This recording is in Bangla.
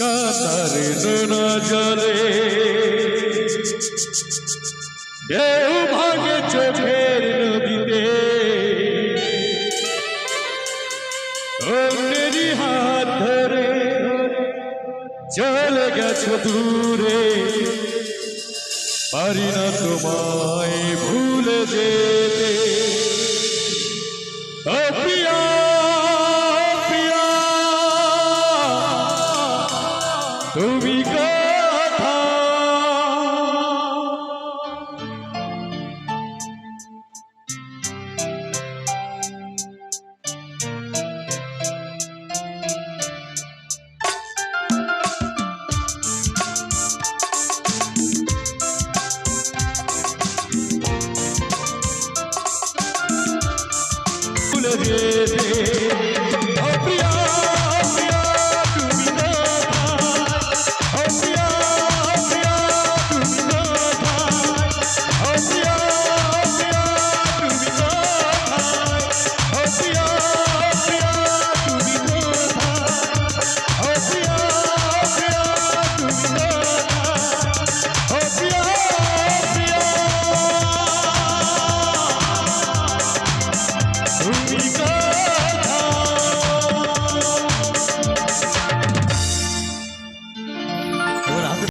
আর নোনা জলে ঢেউ ভাঙে নদীতে। অন্যেরই হাত ধরে চলে গেছো দূরে। পারি না তোমায় ভুলে যেতে তুমি কথা। लगे दे